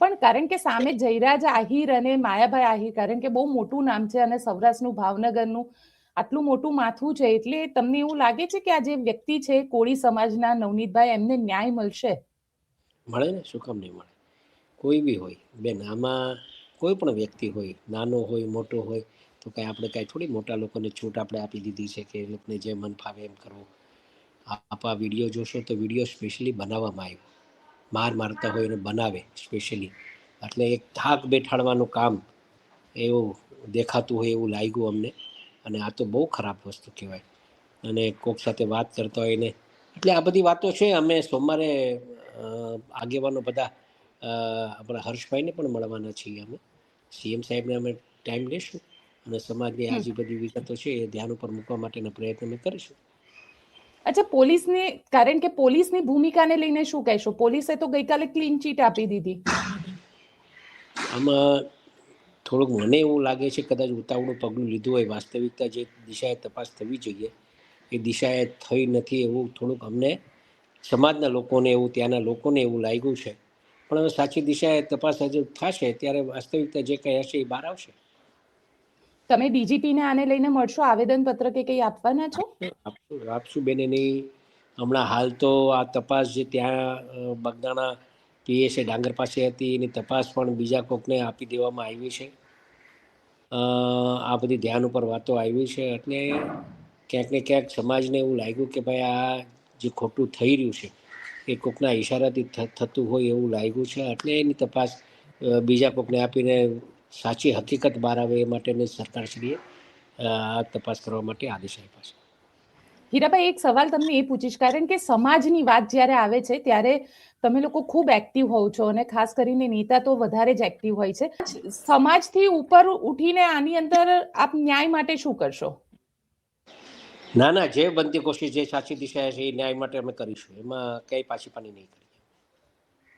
પણ કારણ કે સામે જયરાજ આહિર અને માયાભાઈ આહિર, કારણ કે બહુ મોટું નામ છે અને સૌરાષ્ટ્રનું, ભાવનગરનું, આટલું મોટું માથું છે, એટલે તમને એવું લાગે છે કે આ જે વ્યક્તિ છે, કોળી સમાજના નવનીતભાઈ, એમને ન્યાય મળશે? મળે ને? શું કામ નહીં મળે? કોઈ બી હોય બેન આમાં કોઈ પણ વ્યક્તિ હોય, નાનો હોય, મોટો હોય, તો કાંઈ આપણે કાંઈ થોડી મોટા લોકોને છૂટ આપણે આપી દીધી છે કે એ લોકોને જે મન ફાવે એમ કરવું. આપ આ વીડિયો જોશો તો વીડિયો સ્પેશિયલી બનાવવામાં આવ્યો. માર મારતા હોય એને બનાવે સ્પેશિયલી એટલે એક થાક બેઠાડવાનું કામ એવું દેખાતું હોય એવું લાગ્યું અમને. અને આ તો બહુ ખરાબ વસ્તુ કહેવાય. અને કોક સાથે વાત કરતા હોય ને એટલે આ બધી વાતો છે. અમે સોમવારે આગેવાનો બધા આપણા હર્ષભાઈને પણ મળવાના છીએ અમે. સીએમ સાહેબને અમે ટાઈમ લઈશું અને સમાજની આ જે બધી વિગતો છે એ ધ્યાન ઉપર મૂકવા માટેના પ્રયત્ન અમે કરીશું. અચ્છા, પોલીસની, કારણ કે પોલીસની ભૂમિકાને લઈને શું કહેશો? પોલીસે તો ગઈકાલે ક્લીન ચીટ આપી દીધી. આમાં થોડુંક મને એવું લાગે છે, કદાચ ઉતાવળું પગલું લીધું હોય, વાસ્તવિકતા જે દિશાએ તપાસ થવી જોઈએ. એ દિશાએ થઈ નથી એવું થોડુંક અમને સમાજના લોકોને એવું, ત્યાંના લોકોને એવું લાગ્યું છે. પણ હવે સાચી દિશાએ તપાસ હજુ થશે, ત્યારે વાસ્તવિકતા જે કંઈ હશે એ બહાર આવશે. તમે ડીજીપીને આને લઈને મળશો આવેદન પત્ર કે કંઈ આપવાના છો? આપશું બેન એની હમણાં હાલ તો આ તપાસ જે ત્યાં બગદાણા પીએસએ ડાંગર પાસે હતી, એની તપાસ પણ બીજા કોકને આપી દેવામાં આવી છે. આ બધી ધ્યાન ઉપર વાતો આવી છે. એટલે ક્યાંક ને ક્યાંક સમાજને એવું લાગ્યું કે ભાઈ આ જે ખોટું થઈ રહ્યું છે, એ કોકના ઈશારાથી થતું હોય એવું લાગ્યું છે. એટલે એની તપાસ બીજા કોકને આપીને સાચી હકીકત બહાર આવે એ માટેની સરકારશ્રીએ તપાસ કરવા માટે આદેશ આપ્યા છે. હીરાભાઈ એક સવાલ તમને એ પૂછીશ. કારણ કે સમાજની વાત જ્યારે આવે છે ત્યારે તમે લોકો ખૂબ એક્ટિવ હોવ છો અને ખાસ કરીને નેતા તો વધારે જ એક્ટિવ હોય છે. સમાજથી ઉપર ઉઠીને આની અંદર આપ ન્યાય માટે શું કરશો? ના ના જે બનતી કોશિશ જે સાચી દિશા છે એ ન્યાય માટે અમે કરીશું. એમાં ક્યાંય પાછી પાની નહીં કરી